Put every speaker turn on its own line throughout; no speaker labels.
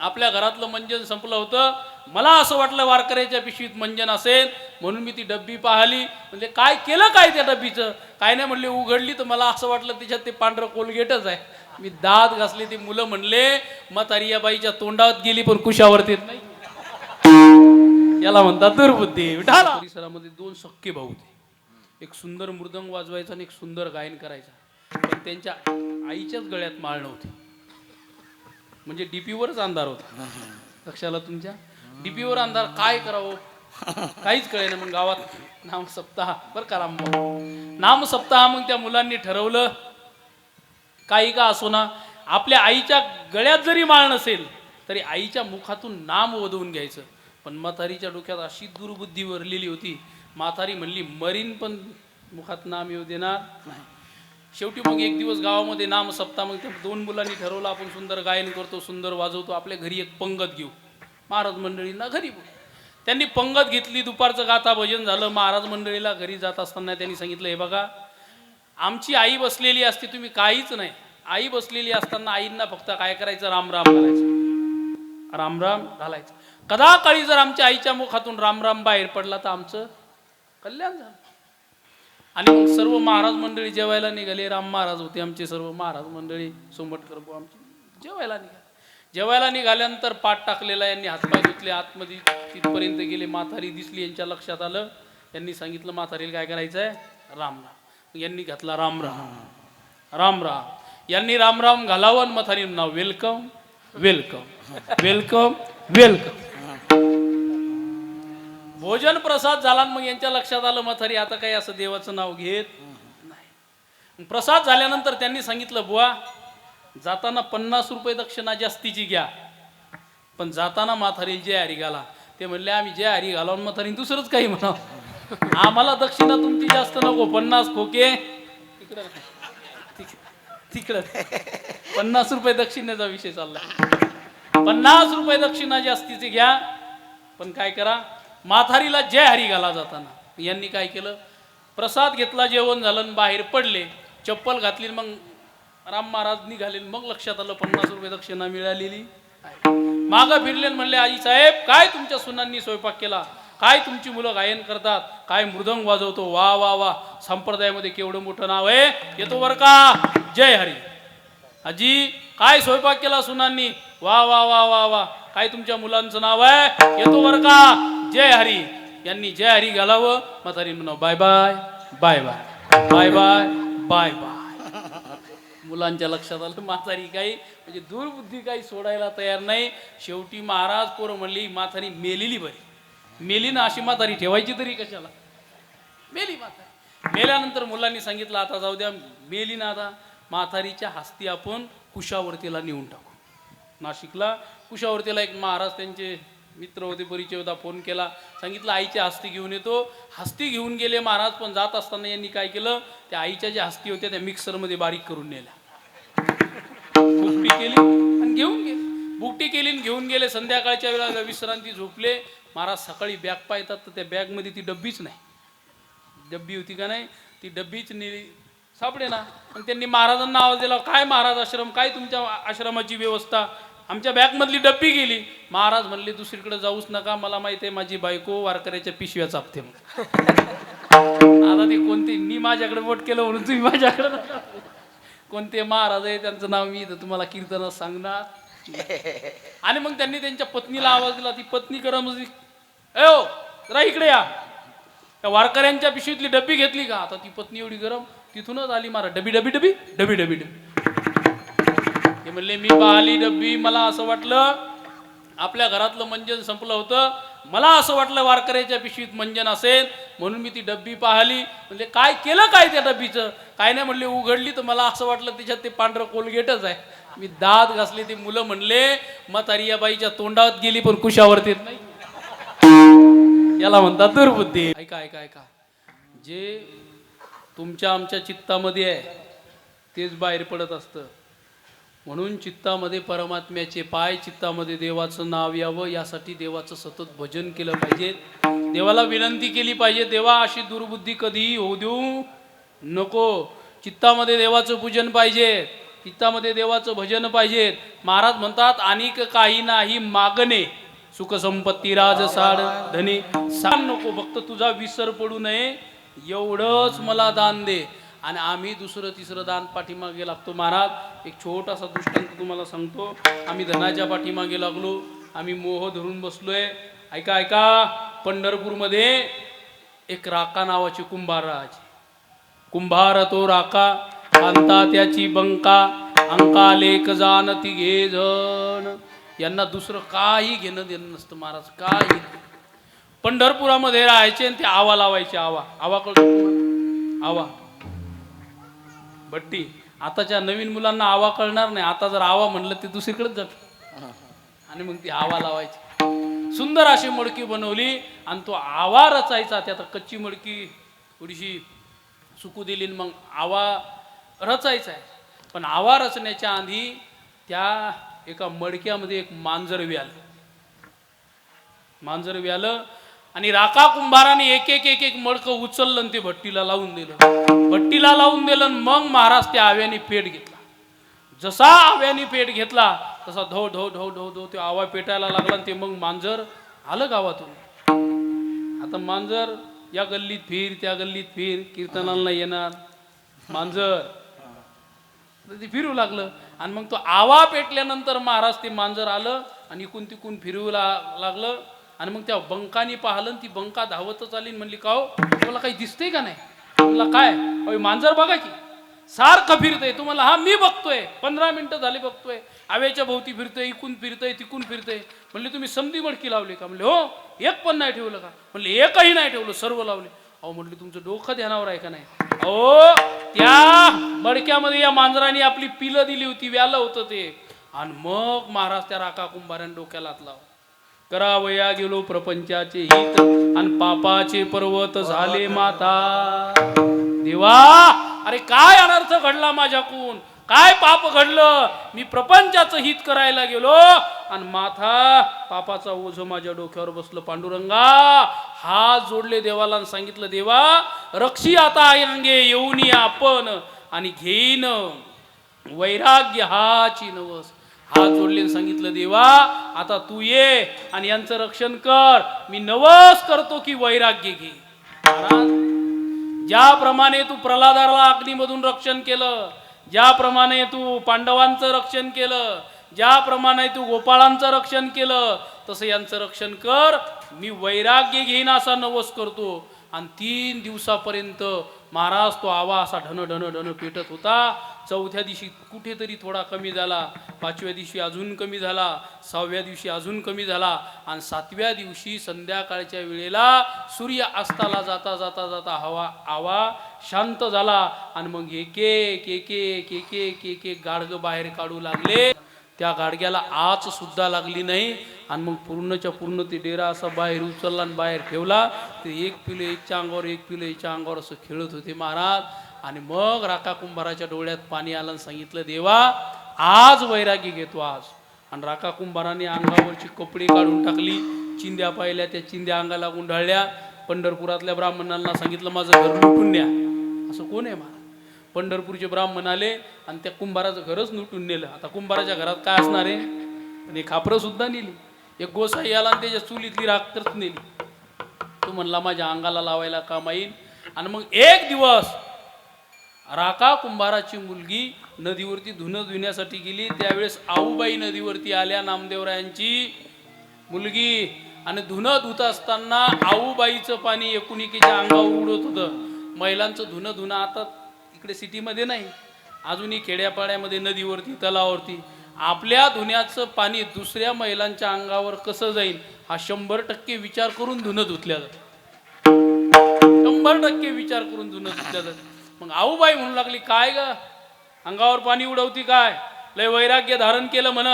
आपल्या घरातलं मंजन संपलं होतं. मला असं वाटलं वारकऱ्याच्या पिशवीत मंजन असेल म्हणून मी ती डब्बी पाहिली. म्हणजे काय केलं काय त्या डब्बीचं? काय नाही म्हणले उघडली तर मला असं वाटलं त्याच्यात ते पांढरं कोलगेटच आहे. मी दात घासले ती मुलं म्हणले म्हातारी या बाईच्या तोंडात गेली पण कुशावरती नाही. याला म्हणतात दुर्बुद्धी. परिसरामध्ये दोन सख्खे भाऊ होते. एक सुंदर मृदंग वाजवायचा आणि एक सुंदर गायन करायचा. पण त्यांच्या आईच्याच गळ्यात माळ नव्हती. म्हणजे डीपीवरच अंधार होता. लक्षाला तुमच्या? डीपीवर अंधार काय करावं? काहीच कळे ना मग गावात. नाम सप्ताह बरं का रामभाऊ? नाम सप्ताह मग त्या मुलांनी ठरवलं. काही का असो ना आपल्या आईच्या गळ्यात जरी माळ नसेल तरी आईच्या मुखातून नाम वधवून घ्यायचं. पण म्हातारीच्या डोक्यात अशी दुर्बुद्धी वरलेली होती. म्हातारी म्हणली मरीन पण मुखात नाम येऊ देणार. नाही. शेवटी मग एक दिवस गावामध्ये नाम सप्ताह मग त्या दोन मुलांनी ठरवलं आपण सुंदर गायन करतो सुंदर वाजवतो आपल्या घरी एक पंगत घेऊ. महाराज मंडळींना घरी त्यांनी पंगत घेतली दुपारचं गाता भजन झालं महाराज मंडळीला घरी जात असताना त्यांनी सांगितलं हे बघा आमची आई बसलेली असते तुम्ही काहीच नाही. आई बसलेली असताना आईंना फक्त काय करायचं? राम राम घालायचं राम राम घालायचं. कदा काळी जर आमच्या आईच्या मुखातून राम राम बाहेर पडला तर आमचं कल्याण झालं. आणि मग सर्व महाराज मंडळी जेवायला निघाले. राम महाराज होते आमचे सर्व महाराज मंडळी. सोमटकर बुवा आमची जेवायला निघाले. जेवायला निघाल्यानंतर पाठ टाकलेला यांनी हातपाय धुतले. आतमध्ये तिथपर्यंत गेले. म्हातारी दिसली. यांच्या लक्षात आलं. यांनी सांगितलं म्हातारीला काय करायचं आहे राम. राम यांनी घातला राम राम. राम राम. यांनी राम राम घालावं आणि म्हातारी नाव वेलकम वेलकम वेलकम वेलकम. भोजन प्रसाद झाला आणि मग यांच्या लक्षात आलं म्हातारी आता काही असं देवाचं नाव घेत नाही. प्रसाद झाल्यानंतर त्यांनी सांगितलं बुवा जाताना पन्नास रुपये दक्षिणा जास्तीची घ्या. पण जाताना म्हातारी जय हरी घाला. ते म्हणले आम्ही जय हरी घालावून म्हातारी दुसरंच काही म्हणा आम्हाला दक्षिणा तुमची जास्त नको पन्नास खोके. तिकडं तिकडं. पन्नास रुपये दक्षिणेचा विषय चालला पन्नास रुपये दक्षिणा जास्तीचे घ्या. पण काय करा माथारीला जय हरी घाला जाताना. यांनी काय केलं? प्रसाद घेतला जेवण झालं बाहेर पडले. चप्पल घातली मग राम महाराज निघाले मग लक्षात आलं पन्नास रुपये दक्षिणा मिळालेली. माग फिरले म्हणले आई साहेब काय तुमच्या सुनांनी स्वयंपाक केला? काय तुमची मुलं गायन करतात? काय मृदंग वाजवतो? वा वा वा. संप्रदायामध्ये केवढं मोठं नाव आहे. येतो बर का? जय हरी. आजी काय स्वयंपाक केला सुनांनी? वा वा वा वा वा. काय तुमच्या मुलांचं नाव आहे? येतो बर का? जय हरी. यांनी जय हरी घालावं. म्हातारी म्हणावं bye bye bye bye bye bye bye bye. मुलांच्या लक्षात आलं म्हातारी काही म्हणजे दुर्बुद्धी काही सोडायला तयार नाही. शेवटी महाराज पोरं म्हणली म्हातारी मेलेली बरी. मेली ना अशी म्हातारी ठेवायची तरी कशाला? मेली म्हातारी. मेल्यानंतर मुलांनी सांगितलं आता जाऊ द्या मेली ना आता. म्हातारीच्या हस्ती आपण कुशावर्तीला नेऊन टाकू. नाशिकला कुशावर्तीला एक महाराज त्यांचे मित्र होते परिचय होता फोन केला. सांगितलं आईच्या हस्ती घेऊन येतो. हस्ती घेऊन गेले महाराज पण जात असताना यांनी काय केलं? त्या आईच्या ज्या हस्ती होत्या त्या मिक्सरमध्ये बारीक करून नेल्या. बुकटी केली आणि घेऊन गेले. बुकटी केली आणि घेऊन गेले. संध्याकाळच्या वेळेला विश्रांती झोपले. महाराज सकाळी बॅग पाहतात तर त्या बॅगमध्ये ती डब्बीच नाही. डब्बी होती का नाही? ती डब्बीच नेली. सापडे ना आणि त्यांनी महाराजांना आवाज दिला काय महाराज आश्रम? काय तुमच्या आश्रमाची व्यवस्था? आमच्या बॅगमधली डब्बी गेली. महाराज म्हणले दुसरीकडे जाऊच नका मला माहिती आहे माझी बायको वारकऱ्याच्या पिशव्या चापते मग आता ते कोणते मी माझ्याकडे वोट केलं म्हणून तुम्ही माझ्याकडे कोणते महाराज आहे त्यांचं नाव मी तुम्हाला कीर्तनात सांगणार. आणि मग त्यांनी त्यांच्या पत्नीला आवाज दिला ती पत्नी कडे ए ओ जरा इकडे या. त्या वारकऱ्यांच्या पिशवीतली डब्बी घेतली का? आता ती पत्नी एवढी गरम तिथूनच आली मारा. डबी डबी डबी डबी डबी डबी. ते म्हणले मी पाहिली डब्बी मला असं वाटलं आपल्या घरातलं मंजन संपलं होतं. मला असं वाटलं वारकऱ्याच्या पिशवीत मंजन असेल म्हणून मी ती डब्बी पाहिली. म्हणजे काय केलं काय त्या डब्बीचं? काय नाही म्हणले उघडली तर मला असं वाटलं त्याच्यात ते पांढरं कोलगेटच आहे. मी दात घासले ते मुलं म्हणले मत या बाईच्या तोंडात गेली पण कुशावरती येत नाही. याला म्हणतात दुर्बुद्धी. ऐका ऐका ऐका. जे तुमच्या आमच्या चित्तामध्ये आहे तेच बाहेर पडत असतं. म्हणून चित्तामध्ये परमात्म्याचे पाय चित्तामध्ये देवाचं नाव यावं यासाठी देवाचं सतत भजन केलं पाहिजे. देवाला विनंती केली पाहिजे देवा अशी दुर्बुद्धी कधीही होऊ देऊ नको. चित्तामध्ये देवाचं पूजन पाहिजे चित्तामध्ये देवाचं भजन पाहिजे. महाराज म्हणतात अनेक काही नाही मागणे सुखसंपत्ती राजसाड धनी. धने सांग नको फक्त तुझा विसर पडू नये एवढंच मला दान दे. आणि आम्ही दुसरं तिसरं दान पाठीमागे लागतो. महाराज एक छोटासा दृष्टांत तुम्हाला सांगतो. आम्ही धनाच्या पाठीमागे लागलो. आम्ही मोह धरून बसलोय. ऐका ऐका. पंढरपूरमध्ये एक राका नावाचे कुंभार राहायचे. कुंभार तो राका कांता त्याची बंका अंका लेख जाण ती घे जण. यांना दुसरं काही घेणं देणं नसतं महाराज काही पंढरपुरामध्ये राहायचे आणि ते आवा लावायचे आवा. आवा कळतो आवा. भट्टी आताच्या नवीन मुलांना आवा कळणार नाही आता जर आवा म्हणलं ते दुसरीकडेच जात. आणि मग ती आवा लावायची. सुंदर अशी मडकी बनवली आणि तो आवा रचायचा त्यात कच्ची मडकी थोडीशी सुकू दिली आणि मग आवा रचायचा आहे. पण आवा रचण्याच्या आधी त्या एका मडक्यामध्ये एक मांजर व्यालं. मांजर व्यालं आणि राका कुंभाराने एक एक एक एक मडकं उचललं आणि ते भट्टीला लावून दिलं. भट्टीला लावून दिलं आणि मग महाराज त्या आव्याने पेट घेतला. जसा आव्याने पेट घेतला तसा धो धो धो धो धो ते आवा पेटायला लागला आणि ते मग मांजर आलं गावातून. आता मांजर या गल्लीत फिर त्या गल्लीत फिर कीर्तनाला येणार. मांजर. ते फिरू लागलं. आणि मग तो आवा पेटल्यानंतर महाराज ते मांजर आलं आणि इकून तिकून फिरू लागलं. आणि मग त्या बंकानी पाहिलं ती बंका धावतच आली म्हणली का हो तुम्हाला काही दिसतंय का नाही? तुम्हाला काय? अहो, मांजर बघा की. सारखं फिरतंय. तुम्हाला हा मी बघतोय. पंधरा मिनिटं झाली बघतोय. आव्याच्या भोवती फिरतोय इकून फिरतोय तिकून फिरतोय. म्हणले तुम्ही समधी मडकी लावली का? म्हणले हो एक पण नाही ठेवलं का? म्हणले एकही नाही ठेवलं सर्व लावले. अहो म्हटले तुमचं डोकं ध्यानावर आहे का नाही? अहो त्या मडक्यामध्ये या मांजराने आपली पिलं दिली होती व्यालं होतं ते. आणि मग महाराज त्या राका कुंभाऱ्यानं डोक्याला लाव करावया गेलो प्रपंचाचे हित आणि पापाचे पर्वत झाले माता. देवा अरे काय अनर्थ घडला माझ्याकून काय पाप घडलं? मी प्रपंचाचं हित करायला गेलो आणि माथा पापाचा ओझ माझ्या डोक्यावर बसलं पांडुरंगा. हात जोडले देवाला सांगितलं देवा रक्षी आता अंगे येऊन आपण आणि घेईन. वैराग्य हाची नवस. हात जोडले सांगितलं देवा आता तू ये आणि यांचं रक्षण कर. मी नवस करतो की वैराग्य घे. ज्याप्रमाणे तू प्रल्हादाला अग्नीमधून रक्षण केलं ज्याप्रमाणे तू पांडवांचं रक्षण केलं ज्याप्रमाणे तू गोपाळांचं रक्षण केलं तसं यांचं रक्षण कर. मी वैराग्य घेईन असा नवस करतो. आणि तीन दिवसापर्यंत महाराज तो आवा असा ढन ढन ढन पेटत होता. चौथ्या दिवशी कुठेतरी थोडा कमी झाला पाचव्या दिवशी अजून कमी झाला सहाव्या दिवशी अजून कमी झाला आणि सातव्या दिवशी संध्याकाळच्या वेळेला सूर्य अस्ताला जाता जाता जाता हवा आवा शांत झाला आणि मग एक एक एक एक एक एक एक एक गाडगं बाहेर काढू लागले. त्या गाडग्याला आच सुद्धा लागली नाही आणि मग पूर्णच्या पूर्ण ते डेरा असा बाहेर उचलला आणि बाहेर ठेवला. ते एक पिलं एकच्या अंगावर एक पिलं एकच्या अंगावर असं खेळत होते महाराज. आणि मग राका कुंभाराच्या डोळ्यात पाणी आलं आणि सांगितलं देवा आज वैरागी घेतो आज. आणि राका कुंभाराने अंगावरची कपडे काढून टाकली चिंध्या पाहिल्या त्या चिंध्या अंगाला गुंडाळल्या पंढरपुरातल्या ब्राह्मणांना सांगितलं माझं घर लुटून न्या. असं कोण आहे महाराज? पंढरपूरचे ब्राह्मण आले आणि त्या कुंभाराचं घरच लुटून नेलं. आता कुंभाराच्या घरात काय असणार आहे? आणि खापरं सुद्धा नेली. एक गोसाई आला आणि त्याच्या चुलीतली तरच नेली. तो म्हणला माझ्या अंगाला लावायला काम येईल. आणि मग एक दिवस राका कुंभाराची मुलगी नदीवरती धुणं धुण्यासाठी गेली. त्यावेळेस आऊबाई नदीवरती आल्या नामदेवरायांची मुलगी. आणि धुणं धुत असताना आऊबाईचं पाणी एकुणिकेच्या अंगावर उडत होतं. महिलांचं धुणं धुणं आता इकडे सिटीमध्ये नाही. अजूनही खेड्यापाड्यामध्ये नदीवरती तलावरती. आपल्या धुण्याचं पाणी दुसऱ्या महिलांच्या अंगावर कसं जाईल हा शंभर टक्के विचार करून धुणं धुतल्या जातं. शंभर टक्के विचार करून धुणं धुतल्या जातं. मग आऊबाई म्हणू लागली काय ग? अंगावर पाणी उडवती काय? लय वैराग्य धारण केलं म्हण.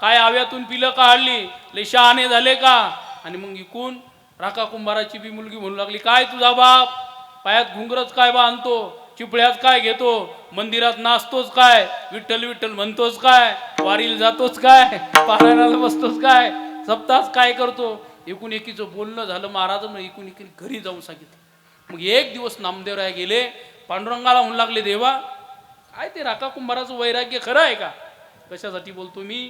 काय आव्यातून पिलं का लय शहाणे झाले का? आणि मग इकून राका कुंभाराची बी मुलगी म्हणू लागली काय तुझा बाप? पायात घुंगरच काय बांधतो चिपळ्यात काय घेतो? मंदिरात नाचतोच काय? विठ्ठल विठ्ठल म्हणतोच काय? वारीला जातोच काय? पारायणाला बसतोच काय? सप्तास काय करतो? एकूण एकीचं बोलणं झालं महाराज मग एकूण एकी घरी जाऊन सांगितलं. मग एक दिवस नामदेवराय गेले पांडुरंगाला होऊन लागले देवा काय ते राका कुंभाराचं वैराग्य खरं आहे का? कशासाठी बोलतो मी?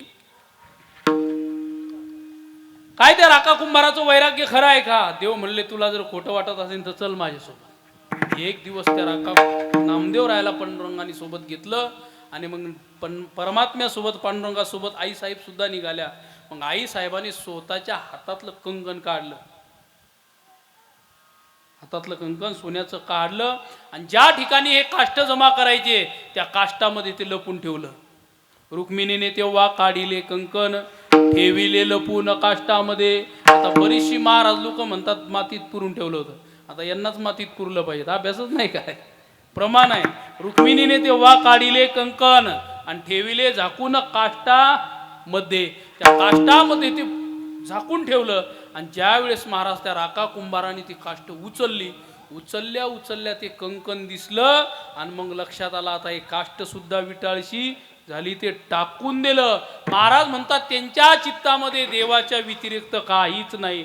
काय ते राका कुंभाराचं वैराग्य खरं आहे का? देव म्हणले तुला जर खोटं वाटत असेल तर चल माझ्यासोबत. एक दिवस त्या राका नामदेव राहायला पांडुरंगाने सोबत घेतलं आणि मग पण परमात्म्यासोबत पांडुरंगासोबत आई साहेब सुद्धा निघाल्या. मग आई साहेबांनी स्वतःच्या हातातलं कंगण काढलं. हातातलं कंकण सोन्याचं काढलं आणि ज्या ठिकाणी हे काष्ट जमा करायचे त्या काष्टामध्ये ते लपून ठेवलं. रुक्मिणीने तेव्हा काढिले कंकण ठेविले लपून काष्टामध्ये. आता बरीचशी महाराज लोक म्हणतात मातीत पुरून ठेवलं होतं. आता यांनाच मातीत पुरलं पाहिजे अभ्यासच नाही काय? प्रमाण आहे. रुक्मिणीने तेव्हा काढिले कंकण आणि ठेविले झाकून काष्टामध्ये. त्या काष्टामध्ये ते झाकून ठेवलं. आणि ज्यावेळेस महाराज त्या राका कुंभाराने ती काष्ट उचलली उचलल्या उचलल्या ते कंकण दिसलं आणि मग लक्षात आलं आता हे काष्ट सुद्धा विटाळशी झाली ते टाकून दिलं. महाराज म्हणतात त्यांच्या चित्तामध्ये देवाच्या व्यतिरिक्त काहीच नाही.